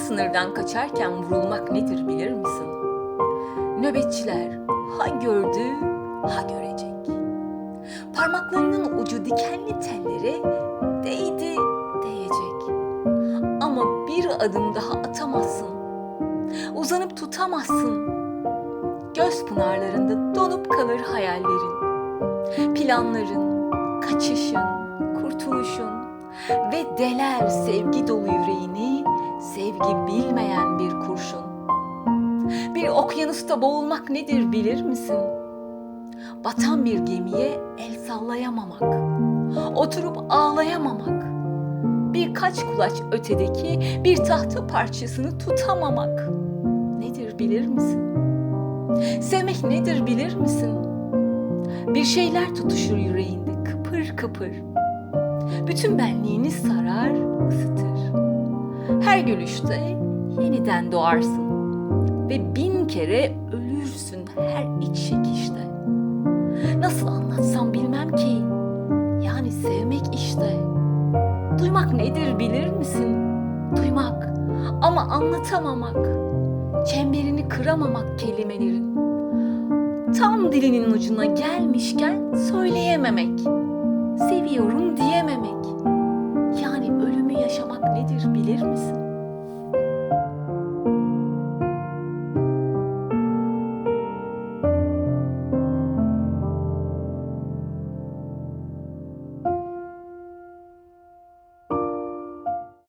sınırdan kaçarken vurulmak nedir bilir misin? Nöbetçiler ha gördü ha görecek. Parmaklarının ucu dikenli tellere değdi değecek. Ama bir adım daha atamazsın. Uzanıp tutamazsın. Göz pınarlarında donup kalır hayallerin. Planların, kaçışın, kurtuluşun ve deler sevgi dolu yüreğini sevgi bilmeyen bir kurşun. Bir okyanusta boğulmak nedir bilir misin? Batan bir gemiye el sallayamamak, oturup ağlayamamak, birkaç kulaç ötedeki bir tahta parçasını tutamamak nedir bilir misin? Sevmek nedir bilir misin? Bir şeyler tutuşur yüreğinde kıpır kıpır. Bütün benliğini sarar, ısıtır. Her gülüşte yeniden doğarsın ve bin kere ölürsün her iç çekişte. Nasıl anlatsam bilmem ki. Yani sevmek işte. Duymak nedir bilir misin? Duymak ama anlatamamak. Çemberini kıramamak kelimelerin. Tam dilinin ucuna gelmişken söyleyememek. Seviyorum diyememek. Yani ölümü yaşamak nedir bilir misin?